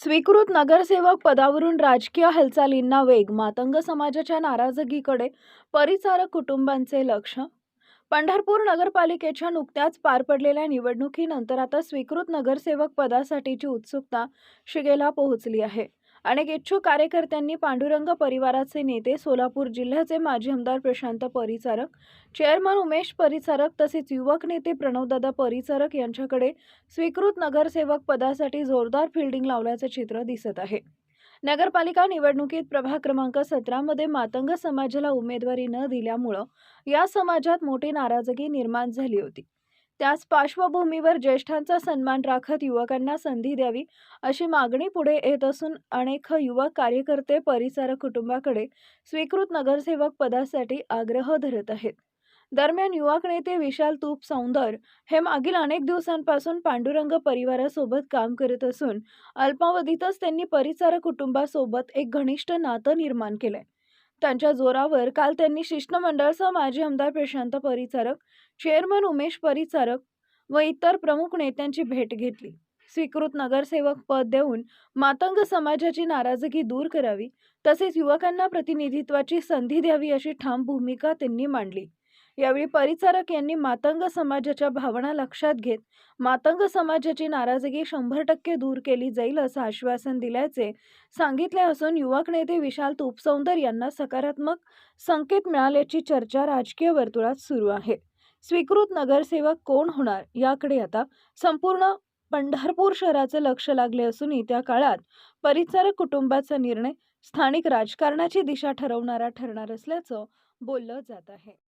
स्वीकृत नगरसेवक पदावरून राजकीय हालचालींना वेग मातंग समाजाच्या नाराजगीकडे परिचारक कुटुंबांचे लक्ष. पंढरपूर नगरपालिकेच्या नुकत्याच पार पडलेल्या निवडणुकीनंतर आता स्वीकृत नगरसेवक पदासाठीची उत्सुकता शिगेला पोहोचली आहे. अनेक इच्छुक कार्यकर्त्यांनी पांडुरंग परिवाराचे नेते सोलापूर जिल्ह्याचे माजी आमदार प्रशांत परिचारक चेअरमन उमेश परिचारक तसेच युवक नेते प्रणवदादा परिचारक यांच्याकडे स्वीकृत नगरसेवक पदासाठी जोरदार फिल्डिंग लावल्याचं चित्र दिसत आहे. नगरपालिका निवडणुकीत प्रभाग क्रमांक सतरामध्ये मातंग समाजाला उमेदवारी न दिल्यामुळं या समाजात मोठी नाराजगी निर्माण झाली होती. त्याच पार्श्वभूमीवर ज्येष्ठांचा सन्मान राखत युवकांना संधी द्यावी अशी मागणी पुढे येत असून अनेक युवक कार्यकर्ते परिचारक कुटुंबाकडे स्वीकृत नगरसेवक पदासाठी आग्रह धरत आहेत. दरम्यान युवक नेते विशाल तूप सौंदर हे मागील अनेक दिवसांपासून पांडुरंग परिवारासोबत काम करत असून अल्पावधीतच त्यांनी परिचारक कुटुंबासोबत एक घनिष्ठ नातं निर्माण केलंय. त्यांच्या जोरावर काल त्यांनी शिष्टमंडळसह माजी आमदार प्रशांत परिचारक चेअरमन उमेश परिचारक व इतर प्रमुख नेत्यांची भेट घेतली. स्वीकृत नगरसेवक पद देऊन मातंग समाजाची नाराजगी दूर करावी तसेच युवकांना प्रतिनिधित्वाची संधी द्यावी अशी ठाम भूमिका त्यांनी मांडली. यावेळी परिचारक यांनी मातंग समाजाच्या भावना लक्षात घेत मातंग समाजाची नाराजगी शंभर टक्के दूर केली जाईल असं आश्वासन दिल्याचे सांगितले असून युवक नेते विशाल तुपसौंदर यांना सकारात्मक संकेत मिळाल्याची चर्चा राजकीय वर्तुळात सुरू आहे. स्वीकृत नगरसेवक कोण होणार? याकडे आता संपूर्ण पंढरपूर शहराचे लक्ष लागले असून येत्या काळात परिचारक कुटुंबाचा निर्णय स्थानिक राजकारणाची दिशा ठरवणारा ठरणार असल्याचं बोललं जात आहे.